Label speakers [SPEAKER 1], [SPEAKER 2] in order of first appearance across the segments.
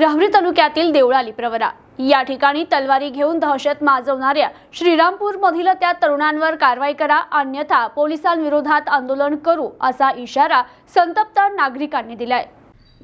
[SPEAKER 1] राहुरी तालुक्यातील देवळाली प्रवरा. या ठिकाणी तलवारी घेऊन दहशत माजवणाऱ्या श्रीरामपूर मधील त्या तरुणांवर कारवाई करा अन्यथा पोलिसांविरोधात आंदोलन करू असा इशारा संतप्त नागरिकांनी दिलाय.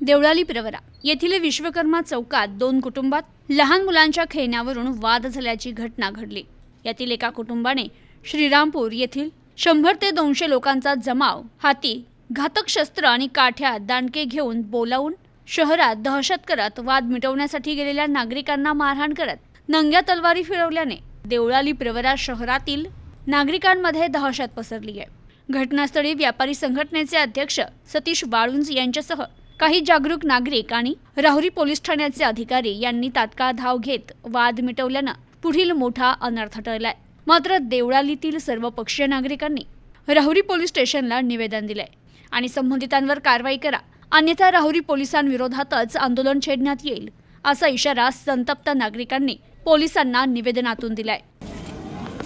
[SPEAKER 1] देवळाली प्रवरा येथील विश्वकर्मा चौकात दोन कुटुंबात लहान मुलांच्या खेळण्यावरून वाद झाल्याची घटना घडली. यातील एका कुटुंबाने श्रीरामपूर येथील शंभर ते दोनशे लोकांचा जमाव हाती घातक शस्त्र आणि काठ्या दांडके घेऊन बोलावून शहरात दहशत करत वाद मिटवण्यासाठी गेलेल्या नागरिकांना मारहाण करत नंग्या तलवारी फिरवल्याने देवळाली प्रवरा शहरातील नागरिकांमध्ये दहशत पसरली आहे. घटनास्थळी व्यापारी संघटनेचे अध्यक्ष सतीश वाळुंज यांच्यासह काही जागरूक नागरिक आणि राहुरी पोलीस ठाण्याचे अधिकारी यांनी तात्काळ धाव घेत वाद मिटवल्यानं पुढील मोठा अनर्थ टळलाय. मात्र देवळालीतील सर्व पक्षीय नागरिकांनी राहुरी पोलीस स्टेशनला निवेदन दिलंय आणि संबंधितांवर कारवाई करा अन्यथा राहुरी पोलिसांविरोधातच आंदोलन छेडण्यात येईल असा इशारा संतप्त नागरिकांनी पोलिसांना निवेदनातून दिलाय.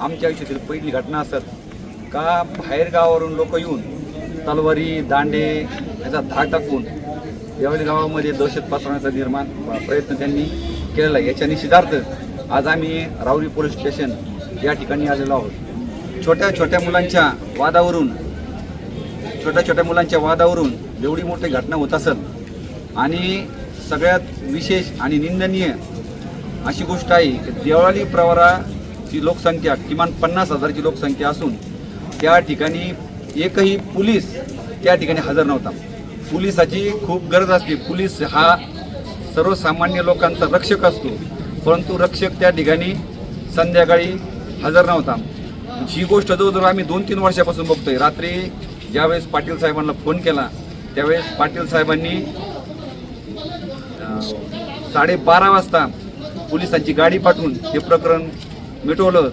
[SPEAKER 2] आमच्या आयुष्यातील पहिली घटना असत का बाहेर गावावरून लोक येऊन तलवारी दांडे याचा धाक टाकून यावेळी गावामध्ये दहशत पसरवण्याचा निर्माण प्रयत्न त्यांनी केलेला आहे. याच्या निषेधार्थ आज आम्ही राहुरी पोलीस स्टेशन या ठिकाणी आलेलो आहोत. छोट्या छोट्या मुलांच्या वादावरून छोट्या छोट्या मुलांच्या वादावरून एवढी मोठी घटना होत असत आणि सगळ्यात विशेष आणि निंदनीय अशी गोष्ट आहे की देवळाली प्रवाराची लोकसंख्या किमान पन्नास हजारची लोकसंख्या असून त्या ठिकाणी एकही पोलीस त्या ठिकाणी हजर नव्हता. पोलिसाची खूप गरज असते. पोलीस हा सर्वसामान्य लोकांचा रक्षक असतो. परंतु रक्षक त्या ठिकाणी संध्याकाळी हजर नव्हता. ही गोष्ट जवळजवळ आम्ही दोन तीन वर्षापासून बघतोय. रात्री ज्यावेळेस पाटील साहेबांना फोन केला त्यावेळेस पाटील साहेबांनी साडेबारा वाजता पोलिसांची गाडी पाठवून हे प्रकरण मिटवलं.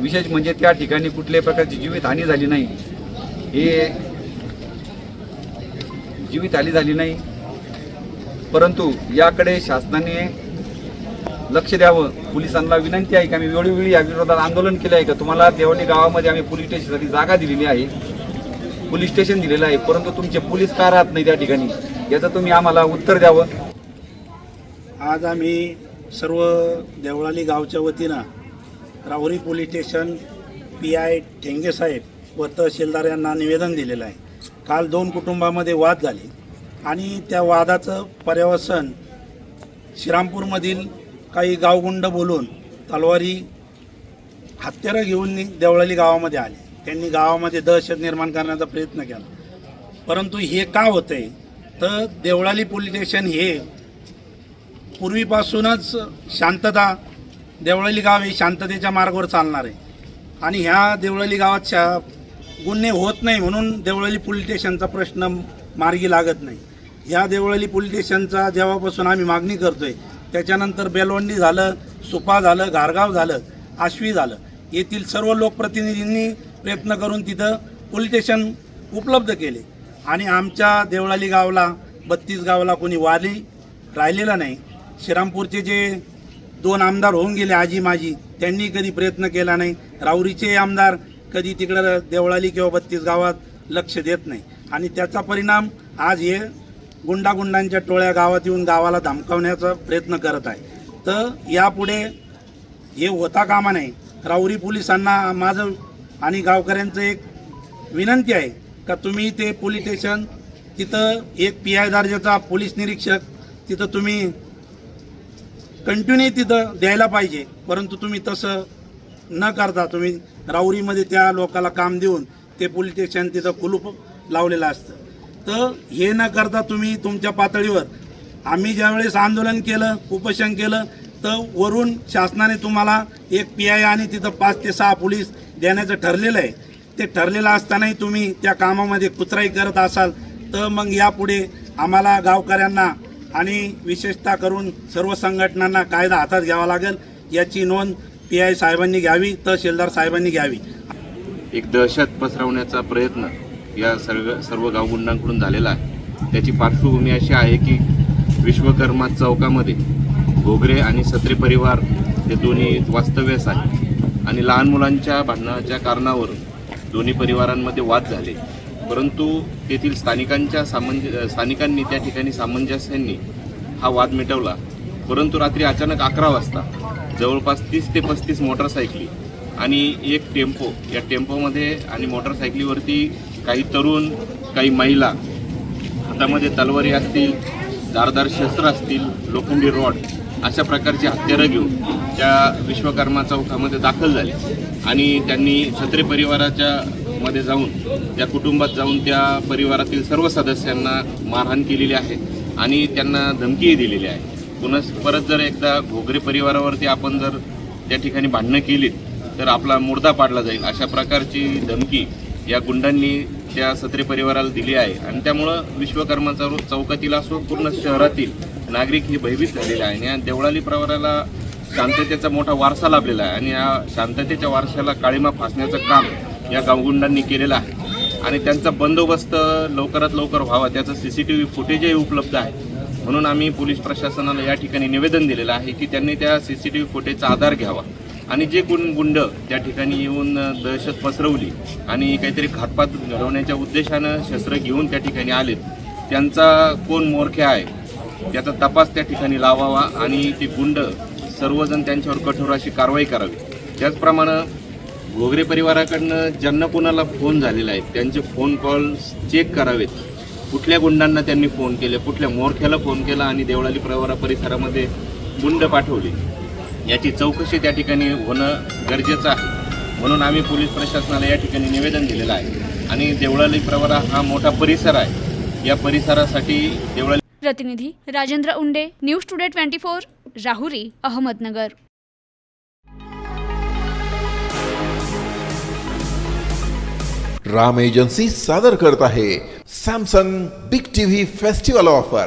[SPEAKER 2] विशेष म्हणजे त्या ठिकाणी कुठल्याही प्रकारची जीवितहानी झाली नाही. हे जीवितहानी झाली नाही. परंतु याकडे शासनाने लक्ष द्यावं. पोलिसांना विनंती आहे की आम्ही वेळोवेळी या विरोधात आंदोलन केलं आहे का? तुम्हाला देवणी गावामध्ये आम्ही पोलीस स्टेशनसाठी जागा दिलेली आहे. पोलीस स्टेशन दिलेलं आहे. परंतु तुमचे पोलीस का राहत नाही त्या ठिकाणी? याचं तुम्ही आम्हाला उत्तर द्यावं.
[SPEAKER 3] आज आम्ही सर्व देवळाली गावच्या वतीनं Rahuri police station P I Thenge साहेब व तहसीलदार यांना निवेदन दिलेलं आहे. काल दोन कुटुंबामध्ये वाद झाले आणि त्या वादाचं पर्यवसन श्रीरामपूरमधील काही गावगुंड बोलून तलवारी हत्यारं घेऊन देवळाली गावामध्ये आले. त्यांनी गावामध्ये दहशत निर्माण करण्याचा प्रयत्न केला. परंतु हे का होतंय? तर देवळाली पोलीस स्टेशन हे पूर्वीपासूनच शांतता देवळाली गाव हे शांततेच्या मार्गावर चालणार आहे. आणि ह्या देवळाली गावात शा गुन्हे होत नाही म्हणून देवळाली पोलीस स्टेशनचा प्रश्न मार्गी लागत नाही. ह्या देवळाली पोलीस स्टेशनचा जेव्हापासून आम्ही मागणी करतो आहे त्याच्यानंतर बेलवंडी झालं सुपा झालं घारगाव झालं आश्वी झालं येथील सर्व लोकप्रतिनिधींनी प्रयत्न करून तिथं पोलीस स्टेशन उपलब्ध केले. आणि आमच्या देवळाली गावला बत्तीस गावाला कोणी वाली राहिलेला नाही. श्रीरामपूरचे जे दोन आमदार होऊन गेले आजी माजी त्यांनी कधी प्रयत्न केला नाही. राऊरीचे आमदार कधी तिकडं देवळाली किंवा बत्तीस गावात लक्ष देत नाही. आणि त्याचा परिणाम आज हे गुंडागुंडांच्या टोळ्या गावात येऊन गावाला धमकावण्याचा प्रयत्न करत आहे. तर यापुढे हे होता कामा नाही राऊरी पोलिसांना माझं आणि गावकऱ्यांचं एक विनंती आहे का तुम्ही ते पोलीस स्टेशन तिथं एक पी आय दर्जाचा पोलीस निरीक्षक तिथं तुम्ही कंटिन्यू तिथं द्यायला पाहिजे. परंतु तुम्ही तसं न करता तुम्ही राऊरीमध्ये त्या लोकाला काम देऊन ते पोलीस स्टेशन तिथं कुलूप लावलेलं असतं. तर हे न करता तुम्ही तुमच्या पातळीवर आम्ही ज्यावेळेस आंदोलन केलं उपोषण केलं तर वरून शासनाने तुम्हाला एक पी आय आणि तिथं पाच ते सहा पोलीस देण्याचं ठरलेलं आहे. ते ठरलेलं असतानाही तुम्ही त्या कामामध्ये कुचराई करत असाल तर मग यापुढे आम्हाला गावकऱ्यांना आणि विशेषतः करून सर्व संघटनांना कायदा हातात घ्यावा लागेल याची नोंद पी आय साहेबांनी घ्यावी तहसीलदार साहेबांनी घ्यावी.
[SPEAKER 4] एक दहशत पसरवण्याचा प्रयत्न या सर्व सर्व गावगुंडांकडून झालेला आहे. त्याची पार्श्वभूमी अशी आहे की विश्वकर्मा चौकामध्ये घोगरे आणि सत्रे परिवार हे दोन्ही वास्तव्यास आहे आणि लहान मुलांच्या भांडणाच्या कारणावरून दोन्ही परिवारांमध्ये वाद झाले. परंतु तेथील स्थानिकांच्या सामंज स्थानिकांनी त्या ठिकाणी सामंजस्यांनी हा वाद मिटवला. परंतु रात्री अचानक अकरा वाजता जवळपास तीस ते पस्तीस मोटरसायकली आणि एक टेम्पो या टेम्पोमध्ये आणि मोटरसायकलीवरती काही तरुण काही महिला हातामध्ये तलवारी असतील धारदार शस्त्र असतील लोखंडी रॉड अशा प्रकारची हत्यारं घेऊन त्या विश्वकर्मा चौकामध्ये दाखल झाले. आणि त्यांनी छत्री परिवाराच्या मध्ये जाऊन त्या कुटुंबात जाऊन त्या परिवारातील सर्व सदस्यांना मारहाण केलेली आहे आणि त्यांना धमकीही दिलेली आहे. पुन्हा परत जर एकदा घोगरे परिवारावरती आपण जर त्या ठिकाणी भांडणं केलीत तर आपला मुर्दा पाडला जाईल अशा प्रकारची धमकी या गुंडांनी त्या सत्रे परिवाराला दिली आहे. आणि त्यामुळं विश्वकर्माचा रोज चौकातील असो पूर्ण शहरातील नागरिक हे भयभीत झालेले आहे. आणि या देवळाली प्रवाराला शांततेचा मोठा वारसा लाभलेला आहे. आणि या शांततेच्या वारशाला काळीमा फासण्याचं काम या गावगुंडांनी केलेलं आहे. आणि त्यांचा बंदोबस्त लवकरात लवकर व्हावा. त्याचं सी सी टी व्ही फुटेजही उपलब्ध आहे. म्हणून आम्ही पोलीस प्रशासनाला या ठिकाणी निवेदन दिलेलं आहे की त्यांनी त्या सी सी टी व्ही फुटेजचा आधार घ्यावा. आणि जे कोण गुंड त्या ठिकाणी येऊन दहशत पसरवली आणि काहीतरी घातपात घडवण्याच्या उद्देशानं शस्त्र घेऊन त्या ठिकाणी आलेत त्यांचा कोण मोरख्या आहे त्याचा तपास त्या ठिकाणी लावावा आणि ते गुंड सर्वजण त्यांच्यावर कठोर अशी कारवाई करावी. त्याचप्रमाणे घोगरे परिवाराकडनं ज्यांना कोणाला फोन झालेला आहे त्यांचे फोन कॉल चेक करावेत. कुठल्या गुंडांना त्यांनी फोन केले कुठल्या मोरख्याला फोन केला आणि देवळाली प्रवरा परिसरामध्ये गुंड पाठवले. याची चौकशी त्या ठिकाणी होणं गरजेचं आहे. म्हणून आम्ही पोलीस प्रशासनाला या ठिकाणी निवेदन दिलेलं आहे. आणि देवळाली प्रवरा हा मोठा परिसर आहे. या परिसरासाठी देवळाली
[SPEAKER 1] प्रतिनिधी Rajendra Unde news today twenty four Rahuri Ahmednagar.
[SPEAKER 5] Ram agency सादर करत आहे Samsung big TV festival offer.